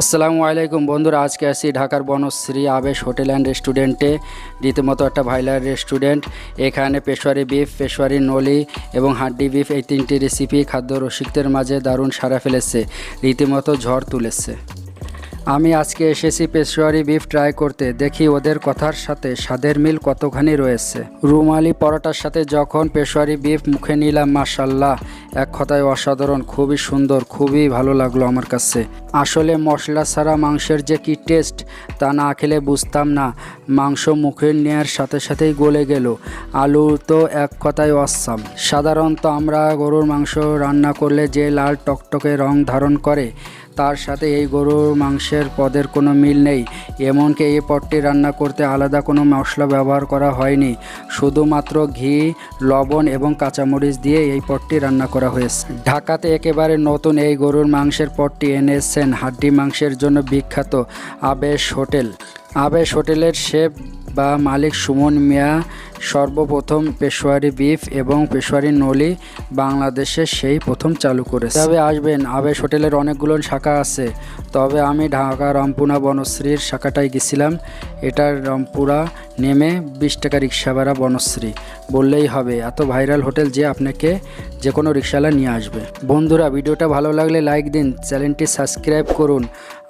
আসসালামু আলাইকুম বন্ধুরা, আজকে আসি ঢাকার বনশ্রী আবেশ হোটেল অ্যান্ড রেস্টুরেন্টে। রীতিমতো একটা ভাইলার রেস্টুরেন্ট। এখানে পেশোয়ারি বিফ পেশোয়ারি নলি এবং হাড্ডি বিফ এই তিনটি রেসিপি খাদ্য রসিকদের মাঝে দারুণ সারা ফেলেছে। রীতিমতো ঝড় তুলেছে। আমি আজকে এসেছি পেশোয়ারি বিফ ট্রাই করতে। দেখি ওদের কথার সাথে স্বাদের মিল কতখানি রয়েছে। রুমালি পরোটার সাথে যখন পেশোয়ারি বিফ মুখে নিলাম, মাশাল্লাহ, এক কথায় অসাধারণ, খুবই সুন্দর, খুবই ভালো লাগল আমার কাছে। আসলে মশলা ছাড়া মাংসের যে কি টেস্ট, তা না খেলে বুঝতাম না। মাংস মুখে নেওয়ার সাথে সাথেই গলে গেল। আলু তো এক কথায় অসাম। সাধারণত আমরা গরুর মাংস রান্না করলে যে লাল টকটকে রং ধারণ করে তার সাথে এই গরুর মাংসের পদের কোনো মিল নেই। এমনকি এই পদটি রান্না করতে আলাদা কোনো মশলা ব্যবহার করা হয়নি। শুধুমাত্র ঘি, লবণ এবং কাঁচামরিচ দিয়ে এই পদটি রান্না করা হয়েছে। ঢাকাতে একেবারে নতুন এই গরুর মাংসের পদটি এনেছেন হাড্ডি মাংসের জন্য বিখ্যাত আবেশ হোটেল। আবেশ হোটেলের শেফ বা মালিক সুমন মিয়া সর্বপ্রথম পেশোয়ারি বিফ এবং পেশোয়ারি নলি বাংলাদেশে সেই প্রথম চালু করেছে। তবে আসবেন, আবেশ হোটেলের অনেকগুলো শাখা আছে। তবে আমি ঢাকা রংপুরা বনশ্রীর শাখাটায় গেছিলাম। এটা রংপুরা নেমে বিশ টাকা রিক্সা ভাড়া বনশ্রী। বললেই হবে, এত ভাইরাল হোটেল যে আপনাকে যে কোনো রিক্সাওয়ালা নিয়ে আসবে। বন্ধুরা, ভিডিওটা ভালো লাগলে লাইক দিন, চ্যানেলটি সাবস্ক্রাইব করুন।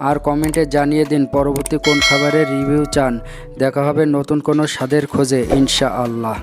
আর কমেন্টে জানিয়ে দিন পরবর্তী কোন খাবারের রিভিউ চান। দেখা হবে নতুন কোনো স্বাদের খোঁজে ইনশা আল্লাহ